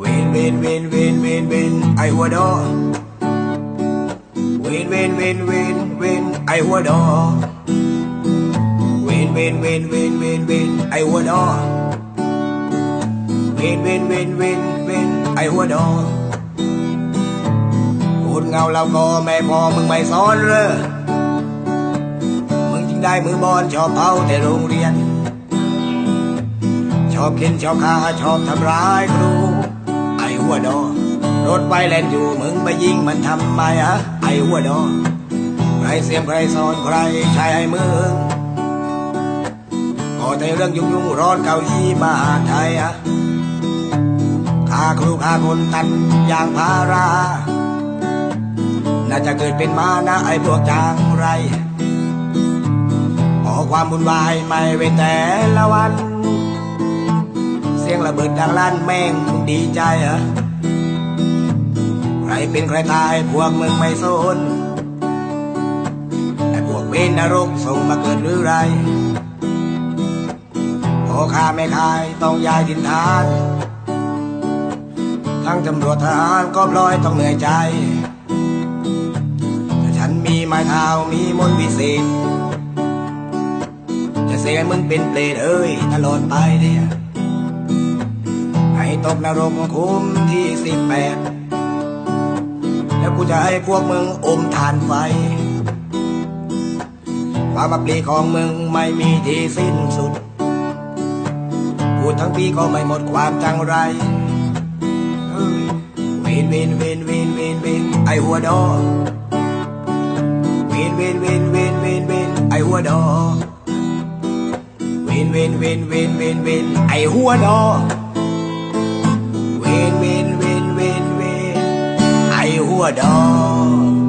เวนเวนเวนเวนเวนเวนไอหัวดอเวนเวนเวนเวนเวนไอหัวดอเวนเวนเวนเวนเวนเวนไอหัวดอเวนเวนเวนเวนเวนไอหัวดอพูดเงาเราก็ไม่พอมึงไม่สอนเลยมึงจึงได้มือบอลชอบเผาแต่โรงเรียน ชอบเข็นชอบฆ่าชอบทำร้ายครู หัวดอ รถไปแล่นอยู่มึงไปยิงมันทำไมอะไอ้หัวดอ ใครเสียมใครสอนใครใช้ให้มึงก็แต่เรื่องยุ่งยุ่งร้อนเกาหลีมาไทยอะฆ่าครูฆ่าคนตัดอย่างพารา น่าจะเกิดเป็นมานะไอ้พวกจางไรขอความบุญวายไม่เว้นแต่ละวัน ระเบิดดังลั่นแม่งมึงดีใจเหรอใครเป็นใครตายพวกมึงไม่สนไอ้พวกเวนนรกส่งมาเกิดหรือไรพอข้าไม่ขายต้องย้ายถิ่นฐาน ทั้งตำรวจทหารก็พลอยต้องเหนื่อยใจแต่ฉันมีไม้เท้ามีมนต์วิเศษจะเสียมึงเป็นเปรตเอ้ยตลอดไปเนี่ย ตกนรกคุมที่สิบแปดแล้วกูจะให้พวกมึงอมทานไฟ ความมาปลีของมึงไม่มีที่สิ้นสุด พูดทั้งปีก็ไม่หมดความจังไรเฮ้ยเวนเวนเวนเวนเวนเวนไอหัวดอเวนเวนเวนเวนเวนเวนไอหัวดอเวนเวนเวนเวนเวนเวนไอหัวดอ a dog.